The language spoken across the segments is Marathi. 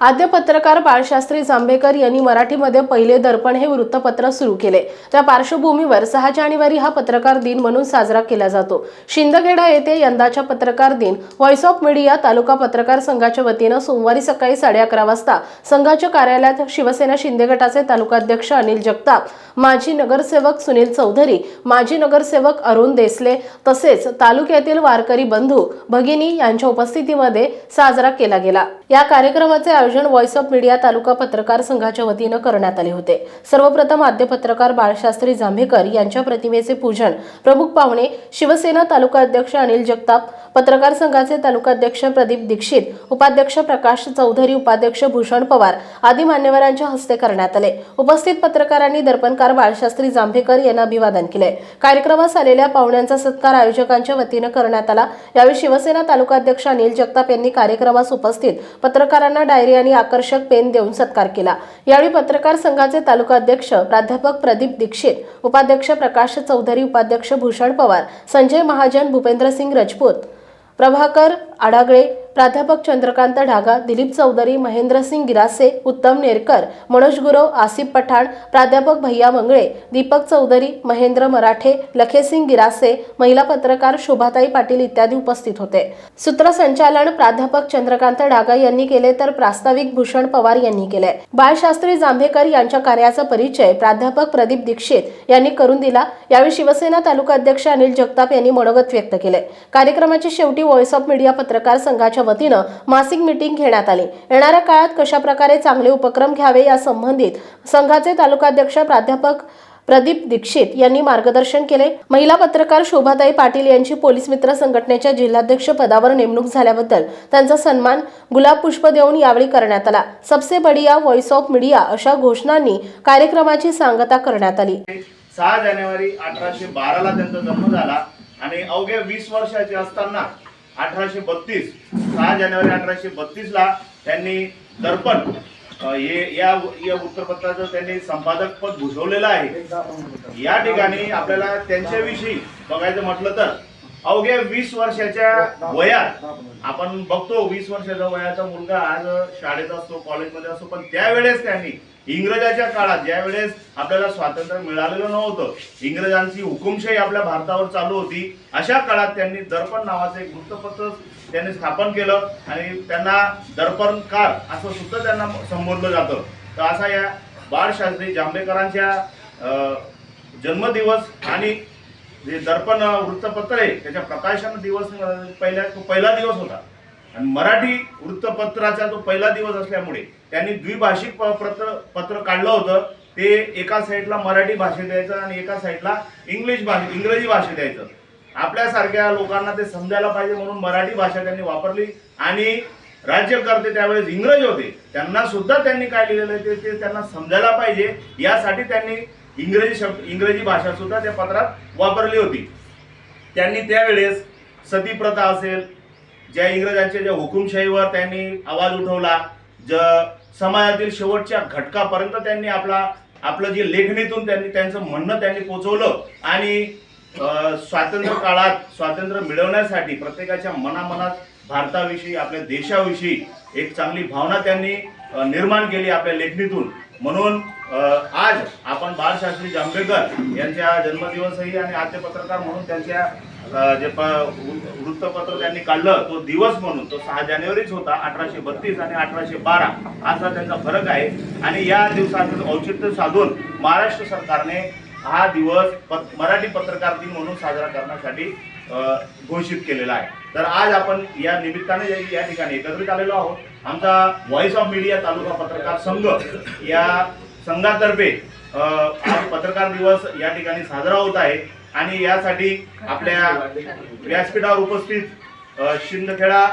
आद्य पत्रकार बाळशास्त्री जांभेकर यांनी मराठीमध्ये पहिले दर्पण हे वृत्तपत्र सुरू केले. त्या पार्श्वभूमीवर सहा जानेवारी हा पत्रकार दिन म्हणून साजरा केला जातो. शिंदखेडा येथे यंदाच्या पत्रकार दिन. व्हॉइस ऑफ मीडिया तालुका पत्रकार संघाच्या वतीनं सोमवारी सकाळी साडे अकरा वाजता संघाच्या कार्यालयात शिवसेना शिंदे गटाचे तालुकाध्यक्ष अनिल जगताप माजी नगरसेवक सुनील चौधरी माजी नगरसेवक अरुण देसले तसेच तालुक्यातील वारकरी बंधू भगिनी यांच्या उपस्थितीमध्ये साजरा केला गेला. या कार्यक्रमाचे आयोजन व्हॉइस ऑफ मीडिया तालुका पत्रकार संघाच्या वतीनं करण्यात आले होते. सर्वप्रथम आद्य पत्रकार बाळशास्त्री जांभेकर यांच्या प्रतिमेचे पूजन प्रमुख पाहुणे शिवसेना तालुका अध्यक्ष अनिल जगताप पत्रकार संघाचे तालुकाध्यक्ष प्रदीप दीक्षित उपाध्यक्ष प्रकाश चौधरी उपाध्यक्ष भूषण पवार आदी मान्यवरांच्या हस्ते करण्यात आले. उपस्थित पत्रकारांनी दर्पणकार बाळशास्त्री जांभेकर यांना अभिवादन केले. कार्यक्रमास आलेल्या पाहुण्यांचा सत्कार आयोजकांच्या वतीनं करण्यात आला. यावेळी शिवसेना तालुका अध्यक्ष अनिल जगताप यांनी कार्यक्रमास उपस्थित पत्रकारांना डायरी आणि आकर्षक पेन देऊन सत्कार केला. यावेळी पत्रकार संघाचे तालुकाध्यक्ष प्राध्यापक प्रदीप दीक्षित उपाध्यक्ष प्रकाश चौधरी उपाध्यक्ष भूषण पवार संजय महाजन भूपेंद्रसिंग रजपूत प्रभाकर आडागळे प्राध्यापक चंद्रकांत ढागा दिलीप चौधरी महेंद्रसिंग गिरासे उत्तम नेरकर मनोज गुरव आसिफ पठाण प्राध्यापक भैया मंगळे दीपक चौधरी महेंद्र मराठे लखेसिंग गिरासे महिला पत्रकार शोभाताई पाटील इत्यादी उपस्थित होते. सूत्रसंचालन प्राध्यापक चंद्रकांत ढागा यांनी केले तर प्रास्ताविक भूषण पवार यांनी केले. बाळशास्त्री जांभेकर यांच्या कार्याचा परिचय प्राध्यापक प्रदीप दीक्षित यांनी करून दिला. यावेळी शिवसेना तालुका अध्यक्ष अनिल जगताप यांनी मनोगत व्यक्त केले. कार्यक्रमाची शेवटी व्हॉइस ऑफ मीडिया पत्रकार संघाच्या वतीनं मासिक मिटिंग घेण्यात आली. येणाऱ्या काळात कशा प्रकारे चांगले उपक्रम घ्यावे या संबंधित संघाचे तालुकाध्यक्ष प्राध्यापक प्रदीप दीक्षित यांनी मार्गदर्शन केले. महिला पत्रकार शोभाताई पाटील यांची पोलीस मित्र संघटनेच्या जिल्हाध्यक्ष पदावर नेमणूक झाल्याबद्दल त्यांचा सन्मान गुलाब पुष्प देऊन यावेळी करण्यात आला. सबसे बढिया व्हॉइस ऑफ मीडिया अशा घोषणांनी कार्यक्रमाची सांगता करण्यात आली. सहा जानेवारी अठराशे बाराला त्यांचा जन्म झाला आणि अवघ्या वीस वर्षाचे असताना अठराशे बत्तीस सहा जानेवारी अठराशे बत्तीस ला त्यांनी दर्पण हे या या वृत्तपत्राचं त्यांनी संपादक पद भूषवलेलं आहे. या ठिकाणी आपल्याला त्यांच्याविषयी बघायचं म्हटलं तर अवघ्या वीस वर्षाच्या वयात आपण बघतो वीस वर्षाचा वयाचा मुलगा आज शाळेत असतो कॉलेजमध्ये असतो पण त्यावेळेस त्यांनी इंग्रजाच्या काळात ज्या वेळेस आपल्याला स्वातंत्र्य मिळालेलं नव्हतं इंग्रजांची हुकुमशाही आपल्या भारतावर चालू होती अशा काळात त्यांनी दर्पण नावाचं एक वृत्तपत्र त्यांनी स्थापन केलं आणि त्यांना दर्पणकार असं सुद्धा त्यांना संबोधलं जातं. तर असा या बाळशास्त्री जांभेकरांच्या जन्मदिवस आणि जे दर्पण वृत्तपत्र आहे त्याच्या प्रकाशन दिवस पहिल्या तो पहिला दिवस होता. आणि मराठी वृत्तपत्राचा तो पहिला दिवस असल्यामुळे त्यांनी द्विभाषिक प- पत्र पत्र काढलं होतं. ते एका साईडला मराठी भाषेत द्यायचं आणि एका साईडला इंग्लिश भाषे इंग्रजी भाषेत द्यायचं. आपल्यासारख्या लोकांना ते समजायला पाहिजे म्हणून मराठी भाषा त्यांनी वापरली आणि राज्यकर्ते त्यावेळेस इंग्रज होते. त्यांना सुद्धा त्यांनी काय लिहिलेलं आहे ते- ते त्यांना समजायला पाहिजे. यासाठी त्यांनी इंग्रजी शब्द इंग्रजी भाषा सुद्धा त्या पत्रात वापरली होती. त्यांनी त्यावेळेस सती प्रथा असेल ज्या इंग्रजांच्या ज्या हुकुमशाहीवर त्यांनी आवाज उठवला ज समाजातील शेवटच्या घटकापर्यंत त्यांनी आपला आपलं जे लेखणीतून त्यांनी त्यांचं म्हणणं त्यांनी पोचवलं आणि स्वातंत्र्य काळात स्वातंत्र्य मिळवण्यासाठी प्रत्येकाच्या मनामनात भारताविषयी आपल्या देशाविषयी एक चांगली भावना त्यांनी निर्माण केली आपल्या लेखणीतून. म्हणून आज आपण बाळशास्त्री जांभेकर यांच्या जन्मदिवसही आणि आद्य पत्रकार म्हणून त्यांच्या जे प वृ- वृत्तपत्र त्यांनी काढलं तो दिवस म्हणून तो सहा जानेवारीच होता अठराशे बत्तीस आणि अठराशे बारा. असा त्यांचा फरक आहे. आणि या दिवसाचं औचित्य साधून महाराष्ट्र सरकारने हा दिवस प- मराठी पत्रकार दिन म्हणून साजरा करण्यासाठी घोषित केलेला आहे. तर आज आपण या निमित्ताने या- ठिकाणी एकत्रित आलेलो आहोत. आमचा व्हॉइस ऑफ मीडिया तालुका पत्रकार संघ या संघातर्फे पत्रकार दिवस या ठिकाणी साजरा होत आहे. आणि यासाठी आपल्या व्यासपीठावर उपस्थित शिंदखेडा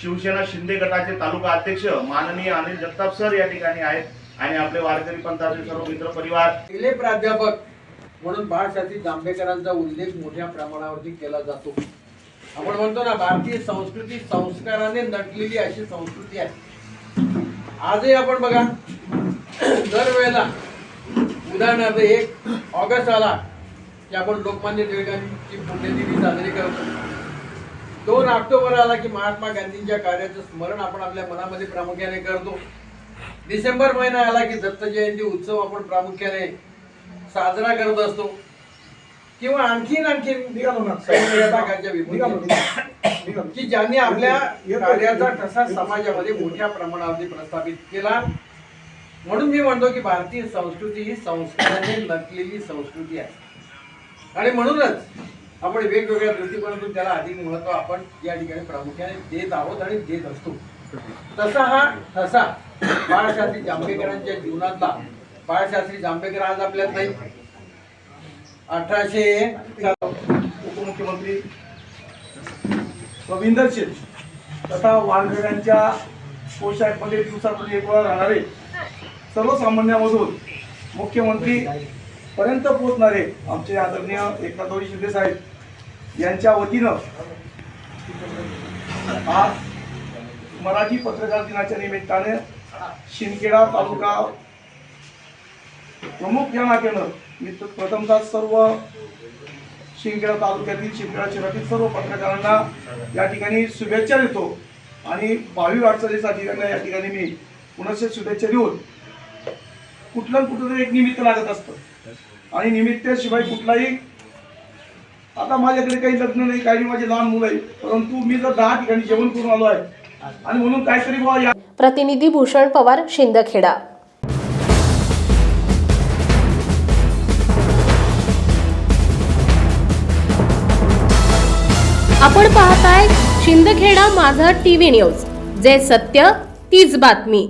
शिवसेना शिंदे गटाचे तालुका अध्यक्ष माननीय अनिल जगताप सर या ठिकाणी आहेत आणि आपले वारकरी पंथाचे सर्व मित्र परिवार. पहिले प्राध्यापक म्हणून बाळशास्त्री जांभेकरांचा उल्लेख मोठ्या प्रमाणावरती केला जातो. आपण म्हणतो ना भारतीय संस्कृती संस्काराने नटलेली अशी संस्कृती आहे. आजही आपण बघा दरवेळेला उदाहरणार्थ एक ऑगस्ट आला. की आपण लोकमान्य टिळकांची पुण्यतिथी साजरी करतो दोन ऑक्टोबर आला की महात्मा गांधींच्या कार्याचं स्मरण आपण आपल्या मनामध्ये प्रामुख्याने करतो. डिसेंबर महिना आला की दत्त जयंती उत्सव आपण प्रामुख्याने साजरा करत असतो. किंवा आणखीन आणखीन. की ज्यांनी आपल्या कार्याचा. ठसा समाजामध्ये मोठ्या प्रमाणावरती प्रस्थापित केला. म्हणून मी म्हणतो की भारतीय संस्कृती ही संस्काराने नटलेली संस्कृती आहे. आणि म्हणूनच आपण वेगवेगळ्या दृष्टिकोनातून त्याला अधिक महत्त्व आपण या ठिकाणी प्रामुख्याने देत आहोत आणि देत असतो. तसा हा ठसा बाळशास्त्री जांभेकरांच्या जीवनातला बाळशास्त्री जांभेकर आज आपल्यात नाही अठराशे उपमुख्यमंत्री रवींदर शेठ तथा वारकऱ्यांच्या पोशाखमध्ये दिवसातून एक वेळा राहणारे सर्वसामान्यामधून मुख्यमंत्री पर्यंत पोहोचणारे आमचे आदरणीय एकनाथोडी शिंदे साहेब यांच्या वतीनं आज मराठी पत्रकार दिनाच्या निमित्ताने शिंदखेडा तालुका प्रमुख या नात्यानं मी प्रथमतः सर्व शिंदखेडा तालुक्यातील शिंदखेडा शहरातील सर्व पत्रकारांना या ठिकाणी शुभेच्छा देतो आणि भावी वाटचालीसाठी त्यांना या ठिकाणी मी पुनश्च शुभेच्छा देऊन कुठलं कुठलं तरी एक निमित्त लागत असतं. आणि निमित्ताशिवाय कुठलाही आता माझ्याकडे काही लग्न नाही काही माझे लहान मुलं आहे परंतु मी जर दहा ठिकाणी जेवण करून आलो आहे आणि म्हणून काहीतरी बुवा या प्रतिनिधी भूषण पवार शिंदखेडा. आपण पाहताय शिंदखेडा माझा टीव्ही न्यूज. जे सत्य तीच बातमी.